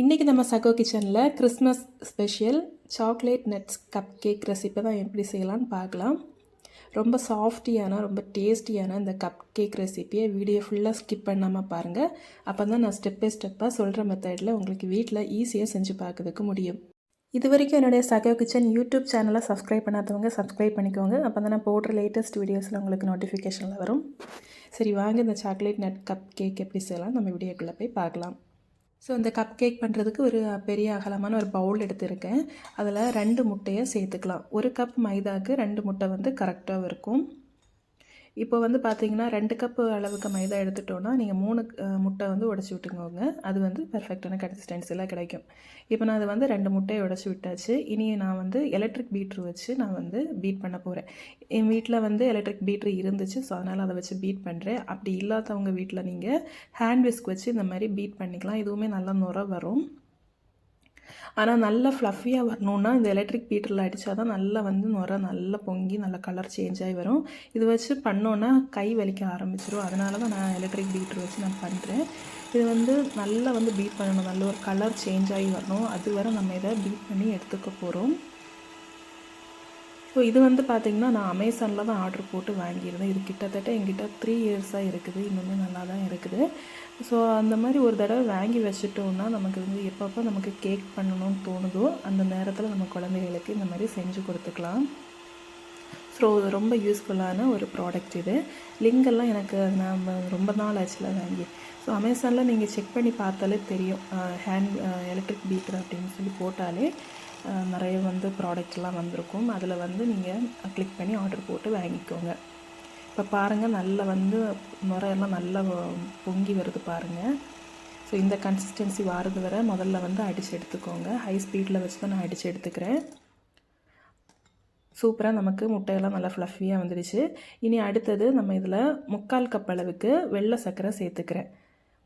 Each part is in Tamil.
இன்றைக்கி நம்ம சகோ கிச்சனில் Christmas special chocolate nuts cupcake recipe தான் எப்படி செய்யலாம்னு பார்க்கலாம். ரொம்ப சாஃப்டியான ரொம்ப டேஸ்டியான இந்த கப் கேக் ரெசிப்பியை வீடியோ ஃபுல்லாக ஸ்கிப் பண்ணாமல் பாருங்கள் அப்போ தான் நான் ஸ்டெப் பை ஸ்டெப்பாக சொல்கிற மெத்தடில் உங்களுக்கு வீட்டில் ஈஸியாக செஞ்சு பார்க்கறதுக்கு முடியும். இது வரைக்கும் என்னுடைய சகோ கிச்சன் யூடியூப் சேனலை சப்ஸ்கிரைப் பண்ணாதவங்க சப்ஸ்கிரைப் பண்ணிக்கோங்க. அப்போ தான் நான் போடுற லேட்டஸ்ட் வீடியோஸில் உங்களுக்கு நோட்டிஃபிகேஷனில் வரும். சரி வாங்க இந்த சாக்லேட் நட் கப் கேக் எப்படி செய்யலாம் நம்ம வீடியோக்குள்ளே போய் பார்க்கலாம். ஸோ இந்த கப் கேக் பண்ணுறதுக்கு ஒரு பெரிய அகலமான ஒரு பவுல் எடுத்திருக்கேன். அதில் ரெண்டு முட்டையை சேர்த்துக்கலாம். ஒரு கப் மைதாவுக்கு ரெண்டு முட்டை வந்து கரெக்டாக இருக்கும். இப்போ வந்து பார்த்தீங்கன்னா ரெண்டு கப்பு அளவுக்கு மைதா எடுத்துட்டோன்னா நீங்கள் மூணு முட்டை வந்து உடச்சி விட்டுக்கோங்க. அது வந்து பர்ஃபெக்டான கன்சிஸ்டன்சியில் கிடைக்கும். இப்போ நான் அது வந்து ரெண்டு முட்டையை உடச்சி விட்டாச்சு. இனி நான் வந்து எலக்ட்ரிக் பீட்ரு வச்சு நான் வந்து பீட் பண்ண போகிறேன் என் வீட்டில் வந்து எலக்ட்ரிக் பீட்ரு இருந்துச்சு. ஸோ அதனால் அதை வச்சு பீட் பண்ணுறேன் அப்படி இல்லாதவங்க வீட்டில் நீங்கள் ஹேண்ட் விஸ்க் வச்சு இந்த மாதிரி பீட் பண்ணிக்கலாம். இதுவுமே நல்ல நுர வரும். ஆனால் நல்லா ஃப்ளஃபியாக வரணுன்னா இந்த எலக்ட்ரிக் பீட்டரில் அடித்தா தான் நல்லா வந்து நுர நல்லா பொங்கி நல்லா கலர் சேஞ்ச் ஆகி வரும். இது வச்சு பண்ணோன்னா கை வலிக்க ஆரம்பிச்சிடும் அதனால தான் நான் எலக்ட்ரிக் பீட்டர் வச்சு நான் பண்ணுறேன் இது வந்து நல்லா வந்து பீட் பண்ணணும். நல்ல ஒரு கலர் சேஞ்ச் ஆகி வரணும். அது வரை நம்ம இதை பீட் பண்ணி எடுத்துக்க போகிறோம் ஸோ இது வந்து பார்த்திங்கன்னா நான் அமேசானில் தான் ஆர்டர் போட்டு வாங்கியிருந்தேன். இது கிட்டத்தட்ட எங்கிட்ட த்ரீ இயர்ஸாக இருக்குது. இன்னுமே நல்லா தான் இருக்குது. ஸோ அந்த மாதிரி ஒரு தடவை வாங்கி வச்சுட்டோம்னா நமக்கு வந்து எப்பப்போ நமக்கு கேக் பண்ணணும்னு தோணுதோ அந்த நேரத்தில் நம்ம குழந்தைகளுக்கு இந்த மாதிரி செஞ்சு கொடுத்துக்கலாம். ஸோ ரொம்ப யூஸ்ஃபுல்லான ஒரு ப்ராடக்ட் இது. லிங்கெல்லாம் எனக்கு நான் ரொம்ப நாள் ஆச்சுல வாங்கி. ஸோ அமேசானில் நீங்கள் செக் பண்ணி பார்த்தாலே தெரியும். ஹேண்ட் எலக்ட்ரிக் பீக்கர் அப்படின்னு சொல்லி போட்டாலே. நிறைய வந்து ப்ராடக்ட்லாம் வந்திருக்கும். அதில் வந்து நீங்கள் கிளிக் பண்ணி ஆர்டர் போட்டு வாங்கிக்கோங்க. இப்போ பாருங்கள் நல்லா வந்து நுரையெல்லாம் நல்லா பொங்கி வருது பாருங்கள் ஸோ இந்த கன்சிஸ்டன்சி வாரது வர முதல்ல வந்து அடித்து எடுத்துக்கோங்க. ஹை ஸ்பீடில் வச்சு தான் நான் அடித்து எடுத்துக்கிறேன். சூப்பராக நமக்கு முட்டையெல்லாம் நல்லா ஃப்ளஃபியாக வந்துடுச்சு. இனி அடுத்தது நம்ம இதில் முக்கால் கப் அளவுக்கு வெள்ளை சர்க்கரை சேர்த்துக்கிறேன்.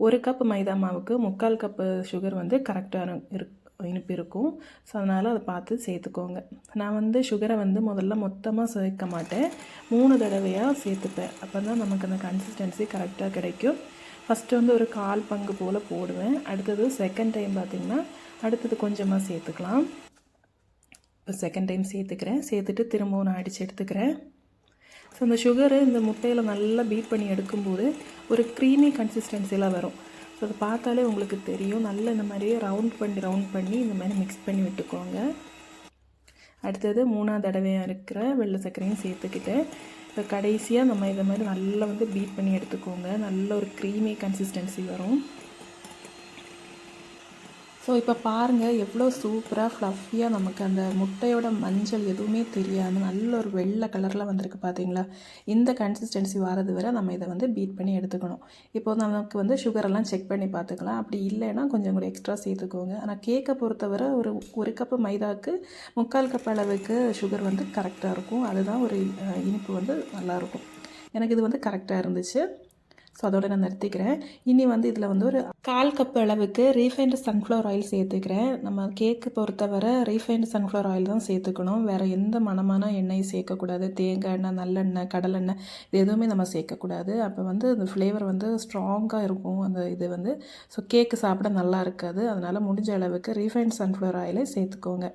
ஒரு கப் மைதா மாவுக்கு முக்கால் கப்பு சுகர் வந்து கரெக்டான இருக்கு இனிப்பு இருக்கும். ஸோ அதனால் அதை பார்த்து சேர்த்துக்கோங்க. நான் வந்து சுகரை வந்து முதல்ல மொத்தமாக சேர்க்க மாட்டேன். மூணு தடவையாக சேர்த்துப்பேன். அப்போ தான் நமக்கு அந்த கன்சிஸ்டன்சி கரெக்டாக கிடைக்கும். ஃபஸ்ட்டு வந்து ஒரு கால் பங்கு போல் போடுவேன். அடுத்தது செகண்ட் டைம் பார்த்திங்கன்னா அடுத்தது கொஞ்சமாக சேர்த்துக்கலாம். இப்போ செகண்ட் டைம் சேர்த்துக்கிறேன். சேர்த்துட்டு திரும்பவும் நான் அடித்து எடுத்துக்கிறேன். ஸோ இந்த சுகரு இந்த முட்டையில் நல்லா பீட் பண்ணி எடுக்கும்போது ஒரு க்ரீமி கன்சிஸ்டன்சியில் வரும். ஸோ அதை பார்த்தாலே உங்களுக்கு தெரியும். நல்லா இந்த மாதிரியே ரவுண்ட் பண்ணி ரவுண்ட் பண்ணி இந்த மாதிரி மிக்ஸ் பண்ணி விட்டுக்கோங்க. அடுத்தது மூணாவது தடவையாக இருக்கிற வெள்ளை சர்க்கரையும் சேர்த்துக்கிட்டு இப்போ கடைசியாக நம்ம இதை மாதிரி நல்லா வந்து பீட் பண்ணி எடுத்துக்கோங்க. நல்ல ஒரு க்ரீமி கன்சிஸ்டன்சி வரும். ஸோ இப்போ பாருங்கள் எவ்வளோ சூப்பராக ஃப்ளஃபியாக நமக்கு அந்த முட்டையோட மஞ்சள் எதுவுமே தெரியாது. நல்ல ஒரு வெள்ளை கலரில் வந்திருக்கு பார்த்தீங்களா இந்த கன்சிஸ்டன்சி வரது வரை நம்ம இதை வந்து பீட் பண்ணி எடுத்துக்கணும். இப்போ நமக்கு வந்து சுகரெல்லாம் செக் பண்ணி பார்த்துக்கலாம். அப்படி இல்லைன்னா கொஞ்சம் கூட எக்ஸ்ட்ரா சேர்த்துக்கோங்க. ஆனால் கேக்கை பொறுத்தவரை ஒரு ஒரு கப்பு மைதாவுக்கு முக்கால் கப் அளவுக்கு சுகர் வந்து கரெக்டாக இருக்கும். அதுதான் ஒரு இனிப்பு வந்து நல்லாயிருக்கும் எனக்கு இது வந்து கரெக்டாக இருந்துச்சு. ஸோ அதோட நான் நிறுத்திக்கிறேன். இனி வந்து இதில் வந்து ஒரு கால் கப் அளவுக்கு ரீஃபைண்டு சன்ஃப்ளவர் ஆயில் சேர்த்துக்கிறேன். நம்ம கேக்கு பொறுத்தவரை ரீஃபைண்டு சன்ஃப்ளவர் ஆயில் தான் சேர்த்துக்கணும். வேறு எந்த மணமான எண்ணெயும் சேர்க்கக்கூடாது. தேங்காய் எண்ணெய் நல்லெண்ணெய் கடலெண்ணெய் இது எதுவுமே நம்ம சேர்க்கக்கூடாது. அப்போ வந்து அந்த ஃப்ளேவர் வந்து ஸ்ட்ராங்காக இருக்கும். அந்த இது வந்து. ஸோ கேக்கு சாப்பிட நல்லா இருக்காது. அதனால் முடிஞ்ச அளவுக்கு ரீஃபைண்ட் சன்ஃப்ளவர் ஆயிலே சேர்த்துக்கோங்க.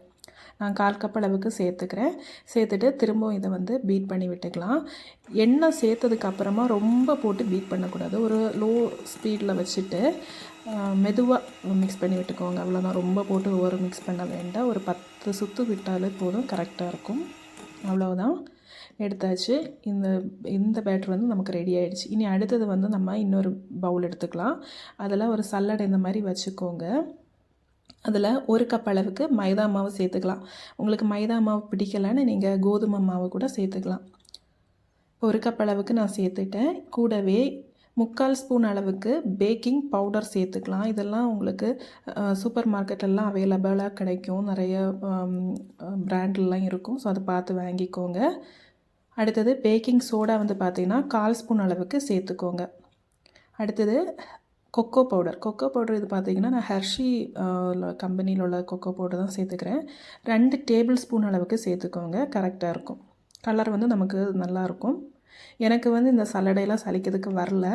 நான் கால் கப் அளவுக்கு சேர்த்துக்கிறேன். சேர்த்துட்டு திரும்பவும் இதை வந்து பீட் பண்ணி விட்டுக்கலாம். எண்ணெய் சேர்த்ததுக்கப்புறமா ரொம்ப போட்டு பீட் பண்ணக்கூடாது. ஒரு லோ ஸ்பீடில் வச்சுட்டு மெதுவாக மிக்ஸ் பண்ணி விட்டுக்கோங்க. அவ்வளோதான் ரொம்ப போட்டு ஓவர் மிக்ஸ் பண்ண வேண்டாம். ஒரு பத்து சுற்று விட்டாலே போதும். கரெக்டாக இருக்கும். அவ்வளோதான் எடுத்தாச்சு. இந்த இந்த பேட்டர் வந்து நமக்கு ரெடி ஆகிடுச்சு இனி அடுத்தது வந்து நம்ம இன்னொரு பவுல் எடுத்துக்கலாம். அதில் ஒரு சல்லடை இந்த மாதிரி வச்சுக்கோங்க. அதில் ஒரு கப் அளவுக்கு மைதா மாவு சேர்த்துக்கலாம். உங்களுக்கு மைதா மாவு பிடிக்கலைன்னு நீங்கள் கோதுமை மாவு கூட சேர்த்துக்கலாம். ஒரு கப் அளவுக்கு நான் சேர்த்துட்டேன். கூடவே முக்கால் ஸ்பூன் அளவுக்கு பேக்கிங் பவுடர் சேர்த்துக்கலாம். இதெல்லாம் உங்களுக்கு சூப்பர் மார்க்கெட்டெல்லாம் அவைலபிளாக கிடைக்கும். நிறைய பிராண்ட்லாம் இருக்கும். ஸோ அதை பார்த்து வாங்கிக்கோங்க. அடுத்தது பேக்கிங் சோடா வந்து பார்த்திங்கன்னா கால் ஸ்பூன் அளவுக்கு சேர்த்துக்கோங்க. அடுத்தது கொக்கோ பவுடர் கொக்கோ பவுடர் இது பார்த்தீங்கன்னா நான் ஹர்ஷி கம்பெனியில் உள்ள கொக்கோ பவுடர் தான் சேர்த்துக்கிறேன். ரெண்டு டேபிள் ஸ்பூன் அளவுக்கு சேர்த்துக்கோங்க. கரெக்டாக இருக்கும். கலர் வந்து நமக்கு நல்லாயிருக்கும் எனக்கு வந்து இந்த சல்லடையெல்லாம் சலிக்கிறதுக்கு வரல.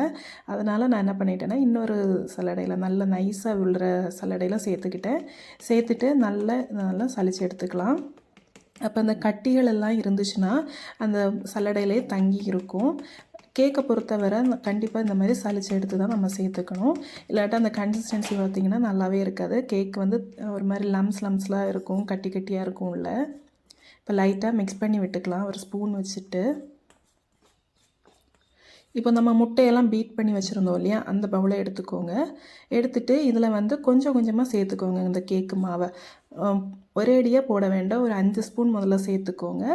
அதனால் நான் என்ன பண்ணிட்டேன்னா இன்னொரு சலடையில் நல்ல நைஸாக விழுற சல்லடையில் சேர்த்துக்கிட்டேன். சேர்த்துட்டு நல்லா நல்லா சலித்து எடுத்துக்கலாம். அப்போ அந்த கட்டிகள் எல்லாம் இருந்துச்சுன்னா அந்த சல்லடையிலே தங்கி இருக்கும். கேக்கை பொறுத்தவரை கண்டிப்பாக இந்த மாதிரி சளிச்சு எடுத்து தான் நம்ம சேர்த்துக்கணும். இல்லாட்டா அந்த கன்சிஸ்டன்சி பார்த்திங்கன்னா நல்லாவே இருக்காது. கேக் வந்து ஒரு மாதிரி லம்ஸ் லம்ஸ்லாம் இருக்கும் கட்டி கட்டியாக இருக்கும் உள்ள இப்போ லைட்டாக மிக்ஸ் பண்ணி விட்டுக்கலாம். ஒரு ஸ்பூன் வச்சுட்டு. இப்போ நம்ம முட்டையெல்லாம் பீட் பண்ணி வச்சுருந்தோம் இல்லையா? அந்த பவுலை எடுத்துக்கோங்க. எடுத்துகிட்டு இதில் வந்து கொஞ்சம் கொஞ்சமாக சேர்த்துக்கோங்க இந்த கேக்கு மாவை. ஒரேடியாக போட வேண்டாம். ஒரு அஞ்சு ஸ்பூன் முதல்ல சேர்த்துக்கோங்க.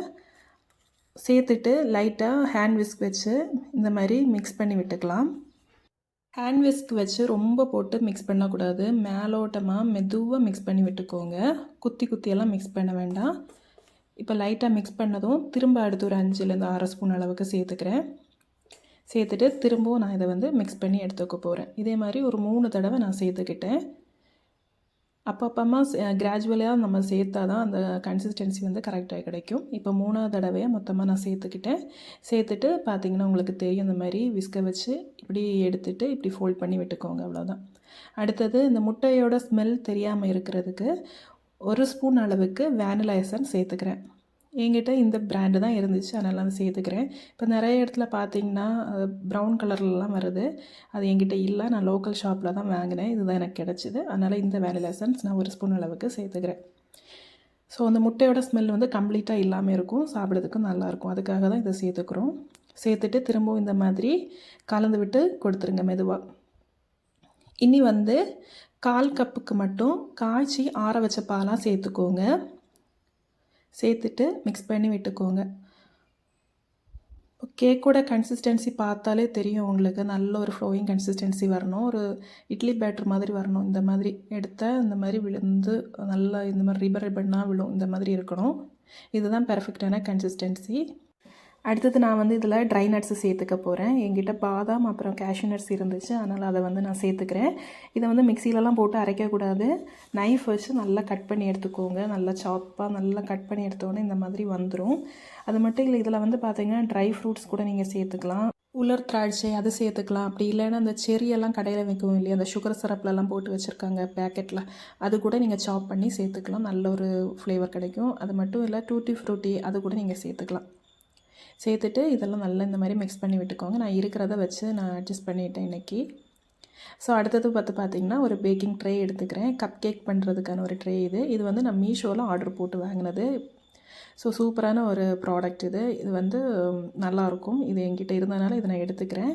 சேர்த்துட்டு லைட்டாக ஹேண்ட் விஸ்க் வச்சு இந்த மாதிரி மிக்ஸ் பண்ணி விட்டுக்கலாம். ஹேண்ட் விஸ்க் வச்சு ரொம்ப போட்டு மிக்ஸ் பண்ணக்கூடாது. மேலோட்டமாக மெதுவாக மிக்ஸ் பண்ணி விட்டுக்கோங்க. குத்தி குத்தியெல்லாம் மிக்ஸ் பண்ண வேண்டாம். இப்போ லைட்டாக மிக்ஸ் பண்ணதும் திரும்ப அடுத்து ஒரு அஞ்சுலேருந்து ஆறு ஸ்பூன் அளவுக்கு சேர்த்துக்கிறேன். சேர்த்துட்டு திரும்பவும் நான் இதை வந்து மிக்ஸ் பண்ணி எடுத்துக்க போகிறேன் இதே மாதிரி ஒரு மூணு தடவை நான் சேர்த்துக்கிட்டேன். அப்பப்பமா கிராஜுவலாக நம்ம சேர்த்தா தான் அந்த கன்சிஸ்டன்சி வந்து கரெக்டாக கிடைக்கும். இப்போ மூணாவது தடவையாக மொத்தமாக நான் சேர்த்துக்கிட்டேன். சேர்த்துட்டு பார்த்திங்கன்னா உங்களுக்கு தெரியும் இந்த மாதிரி விஸ்க வச்சு இப்படி எடுத்துகிட்டு இப்படி ஃபோல்ட் பண்ணி விட்டுக்கோங்க அவ்வளோதான் அடுத்தது இந்த முட்டையோட ஸ்மெல் தெரியாமல் இருக்கிறதுக்கு ஒரு ஸ்பூன் அளவுக்கு வேனிலா எசன் சேர்த்துக்கிறேன். என்கிட்ட இந்த பிராண்டு தான் இருந்துச்சு. அதனால் நான் சேர்த்துக்கிறேன். இப்போ நிறைய இடத்துல பார்த்தீங்கன்னா ப்ரௌன் கலர்லலாம் வருது. அது என்கிட்ட இல்லை. நான் லோக்கல் ஷாப்பில் தான் வாங்கினேன். இதுதான் எனக்கு கிடச்சிது. அதனால் இந்த வேனிலா எசன்ஸ் நான் ஒரு ஸ்பூன் அளவுக்கு சேர்த்துக்கிறேன். ஸோ அந்த முட்டையோட ஸ்மெல் வந்து கம்ப்ளீட்டாக இல்லாமல் இருக்கும். சாப்பிட்றதுக்கும் நல்லாயிருக்கும் அதுக்காக தான் இதை சேர்த்துக்கிறோம். சேர்த்துட்டு திரும்பவும் இந்த மாதிரி கலந்து விட்டு கொடுத்துருங்க மெதுவாக இனி வந்து கால் கப்புக்கு மட்டும் காய்ச்சி ஆற வச்ச பாலாக சேர்த்துக்கோங்க. சேர்த்துட்டு மிக்ஸ் பண்ணி விட்டுக்கோங்க. கேக்கோட கன்சிஸ்டன்சி பார்த்தாலே தெரியும் உங்களுக்கு. நல்ல ஒரு ஃப்ளோயிங் கன்சிஸ்டன்சி வரணும். ஒரு இட்லி பேட்டர் மாதிரி வரணும். இந்த மாதிரி எடுத்தால் இந்த மாதிரி விழுந்து நல்லா இந்த மாதிரி ரிபர் ரிபன்னாக விழும். இந்த மாதிரி இருக்கணும். இதுதான் பெர்ஃபெக்டான கன்சிஸ்டன்சி அடுத்தது நான் வந்து இதில் ட்ரை நட்ஸு சேர்த்துக்க போகிறேன் என்கிட்ட பாதாம் அப்புறம் கேஷ்யூ நட்ஸ் இருந்துச்சு. அதனால் அதை வந்து நான் சேர்த்துக்கிறேன். இதை வந்து மிக்சிலலாம் போட்டு அரைக்கக்கூடாது. நைஃப் வச்சு நல்லா கட் பண்ணி எடுத்துக்கோங்க. நல்லா சாப்பாக நல்லா கட் பண்ணி எடுத்தோடனே இந்த மாதிரி வந்துடும் அது மட்டும் இல்லை இதில் வந்து பார்த்திங்கன்னா ட்ரை ஃப்ரூட்ஸ் கூட நீங்கள் சேர்த்துக்கலாம். உலர் திராட்சை அது சேர்த்துக்கலாம். அப்படி இல்லைன்னா அந்த செரியெல்லாம் கடையில் வைக்கவும் இல்லையா? அந்த சுகர் சிரப்லலாம் போட்டு வச்சுருக்காங்க பேக்கெட்டில் அது கூட நீங்கள் சாப் பண்ணி சேர்த்துக்கலாம். நல்ல ஒரு ஃப்ளேவர் கிடைக்கும். அது மட்டும் இல்லை டூட்டி ஃப்ரூட்டி அது கூட நீங்கள் சேர்த்துக்கலாம். சேர்த்துட்டு இதெல்லாம் நல்லா இந்த மாதிரி மிக்ஸ் பண்ணி விட்டுக்கோங்க. நான் இருக்கிறத வச்சு நான் அட்ஜஸ்ட் பண்ணிட்டேன் இன்றைக்கி ஸோ அடுத்தது பார்த்து பார்த்திங்கன்னா ஒரு பேக்கிங் ட்ரே எடுத்துக்கிறேன். கப் கேக் பண்ணுறதுக்கான ஒரு ட்ரே இது. இது வந்து நான் மீஷோவில் ஆர்டர் போட்டு வாங்கினது. ஸோ சூப்பரான ஒரு ப்ராடக்ட் இது. இது வந்து நல்லாயிருக்கும் இது என்கிட்ட இருந்தனால இதை நான் எடுத்துக்கிறேன்.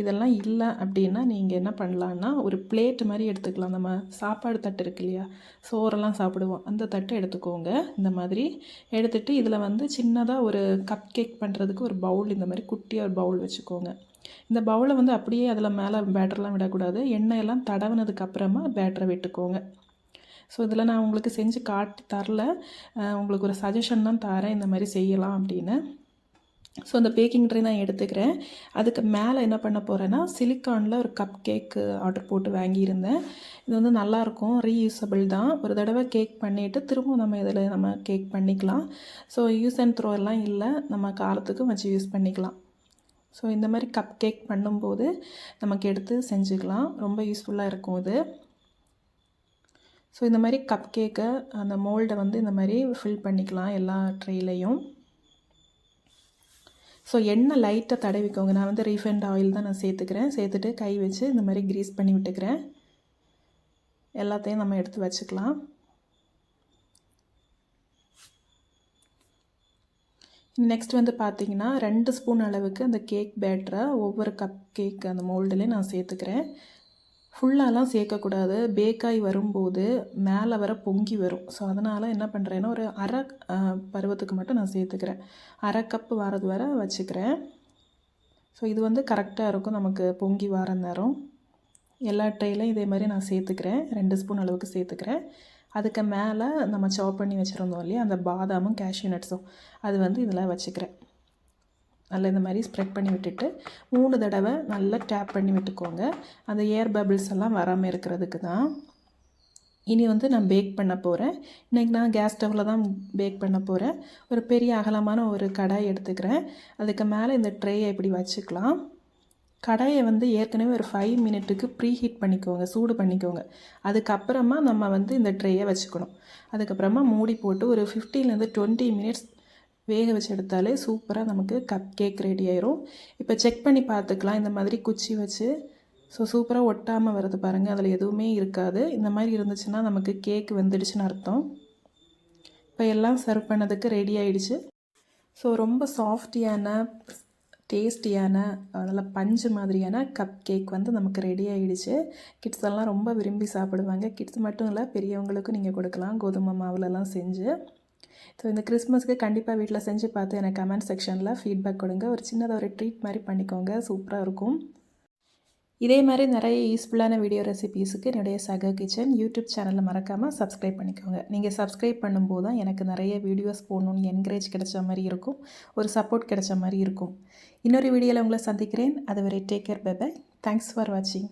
இதெல்லாம் இல்லை அப்படின்னா நீங்கள் என்ன பண்ணலான்னா ஒரு பிளேட் மாதிரி எடுத்துக்கலாம். நம்ம சாப்பாடு தட்டு இருக்கு இல்லையா? சோறெல்லாம் சாப்பிடுவோம். அந்த தட்டை எடுத்துக்கோங்க. இந்த மாதிரி எடுத்துகிட்டு இதில் வந்து சின்னதாக ஒரு கப் கேக் பண்ணுறதுக்கு ஒரு பவுல் இந்த மாதிரி குட்டியாக ஒரு பவுல் வச்சுக்கோங்க. இந்த பவுலை வந்து அப்படியே அதில் மேலே பேட்டர்லாம் விடக்கூடாது. எண்ணெயெல்லாம் தடவினதுக்கு அப்புறமா பேட்டரை விட்டுக்கோங்க. ஸோ இதில் நான் உங்களுக்கு செஞ்சு காட்டி தரல. உங்களுக்கு ஒரு சஜஷன் தான் தரேன் இந்த மாதிரி செய்யலாம் அப்படின்னு. ஸோ அந்த பேக்கிங் ட்ரே நான் எடுத்துக்கிறேன். அதுக்கு மேலே என்ன பண்ண போகிறேன்னா சிலிக்கானில் ஒரு கப் கேக்கு ஆர்டர் போட்டு வாங்கியிருந்தேன். இது வந்து நல்லாயிருக்கும் ரீயூசபிள் தான். ஒரு தடவை கேக் பண்ணிவிட்டு திரும்பவும் நம்ம இதில் நம்ம கேக் பண்ணிக்கலாம். ஸோ யூஸ் அண்ட் த்ரோ எல்லாம் இல்லை. நம்ம காலத்துக்கும் வச்சு யூஸ் பண்ணிக்கலாம். ஸோ இந்த மாதிரி கப் கேக் பண்ணும்போது நமக்கு எடுத்து செஞ்சுக்கலாம். ரொம்ப யூஸ்ஃபுல்லாக இருக்கும் இது. ஸோ இந்த மாதிரி கப் கேக்கை அந்த மோல்டை வந்து இந்த மாதிரி ஃபில் பண்ணிக்கலாம் எல்லா ட்ரேலையும் ஸோ எண்ணெய் லைட்டாக தடவிக்கோங்க. நான் வந்து ரீஃபைண்ட் ஆயில் தான் நான் சேர்த்துக்கிறேன். சேர்த்துட்டு கை வச்சு இந்த மாதிரி க்ரீஸ் பண்ணி விட்டுக்கிறேன். எல்லாத்தையும் நம்ம எடுத்து வச்சுக்கலாம். நெக்ஸ்ட் வந்து பார்த்திங்கன்னா ரெண்டு ஸ்பூன் அளவுக்கு அந்த கேக் பேட்டரை ஒவ்வொரு கப் கேக் அந்த மோல்டுலேயும் நான் சேர்த்துக்கிறேன். ஃபுல்லாலாம் சேர்க்கக்கூடாது. பேக்காய் வரும்போது மேலே வர பொங்கி வரும். ஸோ அதனால் என்ன பண்ணுறேன்னா ஒரு அரை பருவத்துக்கு மட்டும் நான் சேர்த்துக்கிறேன். அரை கப்பு வரது வர வச்சுக்கிறேன். ஸோ இது வந்து கரெக்டாக இருக்கும். நமக்கு பொங்கி வர நேரம். எல்லா ட்ரைலையும் இதே மாதிரி நான் சேர்த்துக்கிறேன். ரெண்டு ஸ்பூன் அளவுக்கு சேர்த்துக்கிறேன். அதுக்கு மேலே நம்ம சாப் பண்ணி வச்சுருந்தோம் இல்லையா? அந்த பாதாமும் கேஷ்யூ நட்ஸும் அது வந்து இதில் வச்சுக்கிறேன். நல்லா இந்த மாதிரி ஸ்ப்ரெட் பண்ணி விட்டுட்டு மூணு தடவை நல்லா டேப் பண்ணி விட்டுக்கோங்க. அந்த ஏர் பபிள்ஸ் எல்லாம் வராமல் இருக்கிறதுக்கு தான். இனி வந்து நான் பேக் பண்ண போகிறேன் இன்றைக்கி நான் கேஸ் ஸ்டவ்வில் தான் பேக் பண்ண போகிறேன் ஒரு பெரிய அகலமான ஒரு கடாய் எடுத்துக்கிறேன். அதுக்கு மேலே இந்த ட்ரேயை இப்படி வச்சுக்கலாம். கடாயை வந்து ஏற்கனவே ஒரு ஃபைவ் மினிட்டுக்கு ப்ரீ ஹீட் பண்ணிக்கோங்க சூடு பண்ணிக்கோங்க. அதுக்கப்புறமா நம்ம வந்து இந்த ட்ரேயை வச்சுக்கணும். அதுக்கப்புறமா மூடி போட்டு ஒரு ஃபிஃப்டீன்லேருந்து டுவெண்ட்டி மினிட்ஸ் வேக வச்சு எடுத்தாலே சூப்பராக நமக்கு கப் கேக் ரெடி ஆயிரும். இப்போ செக் பண்ணி பார்த்துக்கலாம். இந்த மாதிரி குச்சி வச்சு ஸோ சூப்பராக ஒட்டாமல் வருது பாருங்கள் அதில் எதுவுமே இருக்காது. இந்த மாதிரி இருந்துச்சுன்னா நமக்கு கேக் வெந்துடுச்சுன்னு அர்த்தம். இப்போ எல்லாம் சர்வ் பண்ணதுக்கு ரெடி ஆயிடுச்சு. ஸோ ரொம்ப சாஃப்டியான டேஸ்டியான நல்ல பஞ்சு மாதிரியான கப் கேக் வந்து நமக்கு ரெடி ஆகிடுச்சு கிட்ஸ் எல்லாம் ரொம்ப விரும்பி சாப்பிடுவாங்க. கிட்ஸ் மட்டும் இல்லை பெரியவங்களுக்கும் நீங்கள் கொடுக்கலாம். கோதுமை மாவுலலாம் செஞ்சு. ஸோ இந்த கிறிஸ்மஸ்க்கு கண்டிப்பாக வீட்டில் செஞ்சு பார்த்து எனக்கு கமெண்ட் செக்ஷனில் ஃபீட்பேக் கொடுங்க. ஒரு சின்னதாக ஒரு ட்ரீட் மாதிரி பண்ணிக்கோங்க. சூப்பராக இருக்கும். இதே மாதிரி நிறைய யூஸ்ஃபுல்லான வீடியோ ரெசிபீஸுக்கு என்னுடைய சக கிச்சன் யூடியூப் சேனலில் மறக்காமல் சப்ஸ்கிரைப் பண்ணிக்கோங்க. நீங்கள் சப்ஸ்கிரைப் பண்ணும்போது தான் எனக்கு நிறைய வீடியோஸ் போடணும்னு என்கரேஜ் கிடைச்ச மாதிரி இருக்கும். ஒரு சப்போர்ட் கிடைச்ச மாதிரி இருக்கும். இன்னொரு வீடியோவில் உங்களை சந்திக்கிறேன். அதுவரை take care bye bye thanks for வாட்சிங்